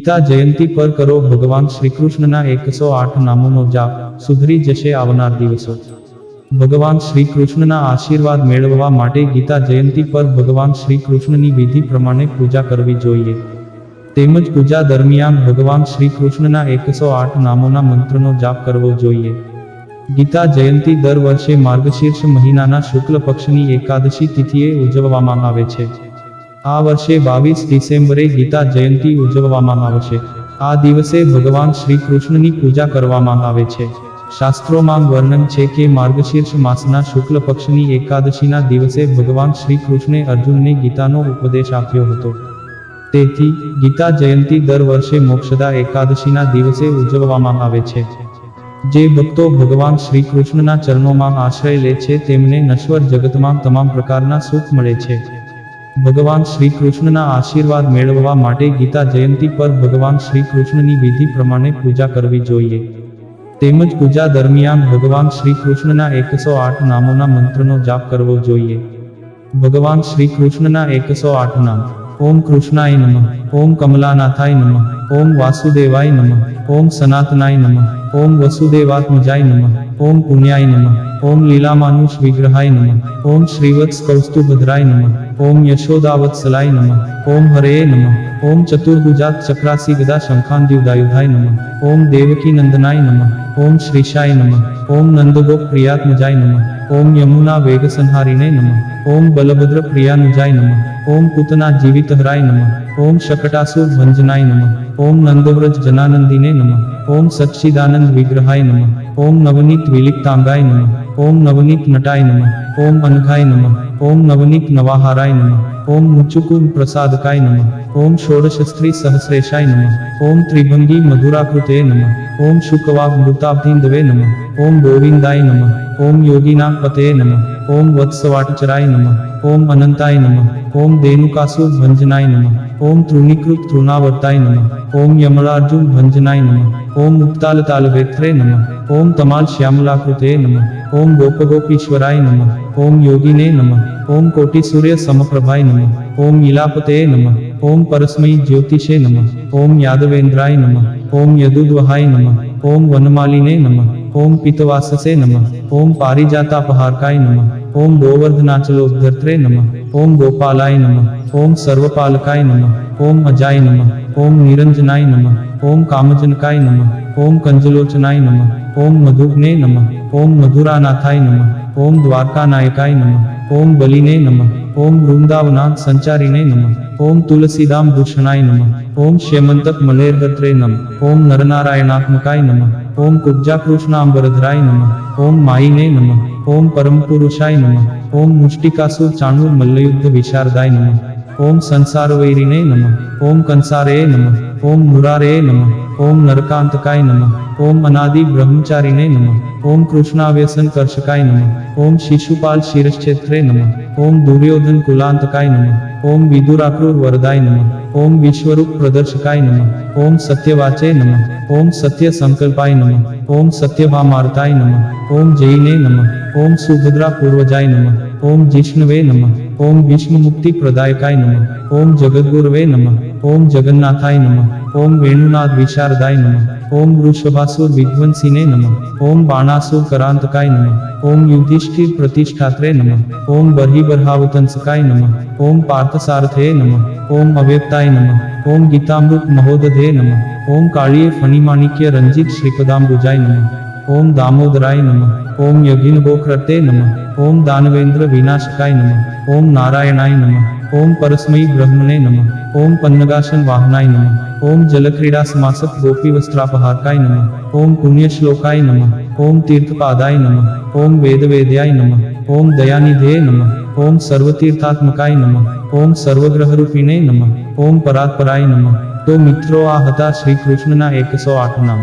ગીતા જયંતી પર કરો ભગવાન શ્રીકૃષ્ણના એકસો આઠ નામોનો જાપ. સુધરી જશે આવનાર દિવસો. ભગવાન શ્રીકૃષ્ણના આશીર્વાદ મેળવવા માટે ગીતા જયંતી પર ભગવાન શ્રીકૃષ્ણની વિધિ પ્રમાણે પૂજા કરવી જોઈએ. તેમજ પૂજા દરમિયાન ભગવાન શ્રીકૃષ્ણના એકસો આઠ નામોના મંત્રનો જાપ કરવો જોઈએ. ગીતા જયંતી દર વર્ષે માર્ગશીર્ષ મહિનાના શુક્લ પક્ષની એકાદશી તિથિએ ઉજવવામાં આવે છે. આ વર્ષે બાવીસ ડિસેમ્બરે ગીતા જયંતી ઉજવવામાં આવશે. આ દિવસે ભગવાન શ્રી કૃષ્ણની પૂજા કરવામાં આવે છે. શાસ્ત્રોમાં વર્ણન છે કે માર્ગશીર્ષ માસના શુક્લ પક્ષની એકાદશીના દિવસે ભગવાન શ્રી કૃષ્ણે અર્જુનને ગીતાનો ઉપદેશ આપ્યો હતો. તેથી, ગીતા જયંતી દર વર્ષે મોક્ષદા એકાદશીના દિવસે ઉજવવામાં આવે છે. જે ભક્તો ભગવાન શ્રી કૃષ્ણના ચરણોમાં આશ્રય લે છે તેમને નશ્વર જગતમાં તમામ પ્રકારના સુખ મળે છે. ભગવાન શ્રી કૃષ્ણના આશીર્વાદ મેળવવા માટે ગીતા જયંતી પર ભગવાન શ્રી કૃષ્ણની વિધિ પ્રમાણે પૂજા કરવી જોઈએ. તેમજ પૂજા દરમિયાન ભગવાન શ્રી કૃષ્ણના એકસો આઠ નામોના મંત્રનો જાપ કરવો જોઈએ. ભગવાન શ્રી કૃષ્ણના એકસો આઠ નામ, ઓમ કૃષ્ણાય નમઃ, ઓમ કમલાનાથાય નમઃ, ઓમ વાસુદેવાય નમઃ, ઓમ સનાતનાય નમઃ. ઓમ વસુદેવાત્મજાય નમઃ ઓમ પુણ્યાય નમઃ ઓમ લીલામાનુષ વિગ્રહાય નમઃ ઓમ શ્રીવત્સ કૌસ્તુભદ્રાય નમઃ ઓમ યશોદાવત્સલાય નમઃ ઓમ હરે નમઃ ઓમ ચતુર્ભુજાત ચક્રાસી ગદા શંખાંદ્યુદાયુધાય નમઃ ઓમ દેવકી નંદનાય નમઃ ઓમ શ્રીશાય નમઃ ઓમ નંદગોપ પ્રિયાત્મજાય નમઃ ઓમ યમુના વેગસંહારિણે નમઃ ઓમ બલભદ્ર પ્રિયાનુજાય નમઃ ઓમ પૂતના જીવિતહરાય નમઃ ઓમ શકટાસુર ભંજનાય નમઃ. ઓમ નંદવ્રજ જનાનંદિને નમઃ. ઓમ સચ્ચિદાનંદ વિગ્રહાય નમઃ. ઓમ નવનીત વિલિપ્તાંગાય નમઃ. ઓમ નવનીત નટાય નમઃ. ઓમ અનઘાય નમઃ. ઓમ નવનીત નવાહારાય નમઃ. ઓમ મુચુકુદ પ્રસાદકાય નમઃ ઓમ ષોડશસ્ત્રી સહસ્રેશાય નમઃ ઓમ ત્રિભંગી મધુરાકૃતે નમઃ ઓમ શુકવાગ મૃતાબ્ધિંદવે નમઃ ઓમ ગોવિંદાય નમઃ ઓમ યોગીના પતે નમઃ ઓમ વત્સવાટચરાય નમઃ ઓમ અનંતાય નમઃ ઓમ દેનુકાસુર ભંજનાય નમઃ ઓમ તૃણીકૃત તૃણાવર્તાય નમઃ ઓમ યમળાર્જુન ભંજનાય નમઃ ઓમ ઉત્તાલતાલવેત્રે નમઃ ઓમ તમાલ શ્યામલાકૃતે નમઃ ઓમ ગોપગોપીશ્વરાય નમઃ ઓમ યોગીને નમઃ ઓમ કોટિ સૂર્ય સમપ્રભાય નમઃ ઓમ ઈલાપતે નમઃ ઓમ પરસ્મૈ જ્યોતિષે નમઃ ઓમ યાદવેન્દ્રાય નમઃ ઓમ યદુદ્વહાય નમઃ ઓમ વનમાલિને નમઃ ઓમ પિતવાસસે નમઃ ઓમ પારિજાતાપહારકાય નમઃ ઓમ ગોવર્ધનાચલોદ્ધર્ત્રે નમઃ ઓમ ગોપાલાય નમઃ ઓમ સર્વપાલકાય નમઃ ઓમ અજાય નમઃ ઓમ નિરંજનાય નમઃ ઓમ કામજનકાય નમઃ ઓમ કંજલોચનાય નમઃ ઓમ મધુગ્ને નમઃ ઓમ મધુરાનાથાય નમઃ ઓમ દ્વારકાનાયકાય નમઃ ઓમ બલિને નમઃ ઓમ વૃંદાવનાથ સંચારીને નમ. ઓમ તુલસીદામ ભૂષણાય નમ. ઓમ શ્યમંતક મલેરગત્રે નમ. ઓમ નરનારાયણાત્મકાય નમ. ઓમ કુબ્જાકૃષ્ણાંબરધરાય નમ. ઓમ માયિને નમ. ઓમ પરમપુરુષાય નમ. ઓમ મુષ્ટિકાસુર ચાણુર મલ્લયુદ્ધ વિશારદાય નમઃ. ઓમ સંસારવૈરિણે નમઃ ઓમ કંસારેય નમઃ ઓમ મુરારેય નમઃ ઓમ નરકાંતકાય નમઃ ઓમ અનાદિ બ્રહ્મચારિણે નમઃ ઓમ કૃષ્ણાવ્યસન કર્ષકાય નમઃ ઓમ શિશુપાલ શિરશ્ચેત્રે નમઃ ઓમ દુર્યોધન કુલાંતકાય નમઃ ઓમ વિદુરાક્રૂર વરદાય નમઃ ઓમ વિશ્વરૂપ પ્રદર્શકાય નમઃ ઓમ સત્યવાચે નમઃ ઓમ સત્ય સંકલ્પાય નમઃ ઓમ સત્યભામાર્તાય નમઃ ઓમ જૈને નમઃ ઓમ સુભદ્રા પૂર્વજાય નમઃ ઓમ જિષ્ણવે નમઃ ઓમ વિષ્ણુમુક્તિ પ્રદાયકાય નમઃ ઓમ જગદગુરવે નમઃ ઓમ જગન્નાથાય નમઃ ઓમ વેણુનાથ વિશારદાય નમઃ ઓમ વૃષભાસુર વિધ્વંસીને નમઃ ઓમ બાણાસુર કરાંતકાય નમઃ ઓમ યુધિષ્ઠિર પ્રતિષ્ઠાત્રે નમઃ ઓમ બર્હિબર્હાવતંસકાય નમઃ ઓમ પાર્થસારથે નમઃ ઓમ અવ્યક્તાય નમઃ ઓમ ગીતામૃત મહોદધે નમઃ ઓમ કાળીએ ફણિમાણિક્ય રંજિત શ્રીપદાંબુજાય નમઃ ઓમ દામોદરાય નમઃ ઓમ યજ્ઞગોકૃતે નમઃ ઓમ દાનવેન્દ્ર વિનાશકાય નમઃ ઓમ નારાયણાય નમઃ ઓમ પરસ્મૈ બ્રહ્મણે નમઃ ઓમ પન્નગાશન વાહનાય નમઃ ઓમ જલક્રીડા સમાસક ગોપીવસ્ત્રાપહારકાય નમઃ ઓમ પુણ્યશ્લોકાય નમઃ ઓમ તીર્થપાદાય નમઃ ઓમ વેદવેદ્યાય નમઃ ઓમ દયાનિધે નમઃ ઓમ સર્વતીર્થાત્મકાય નમઃ ઓમ સર્વગ્રહરૂપિણે નમઃ ઓમ પરાત્પરાય નમઃ તો મિત્રો આ હતા શ્રી કૃષ્ણના એકસો આઠ નામ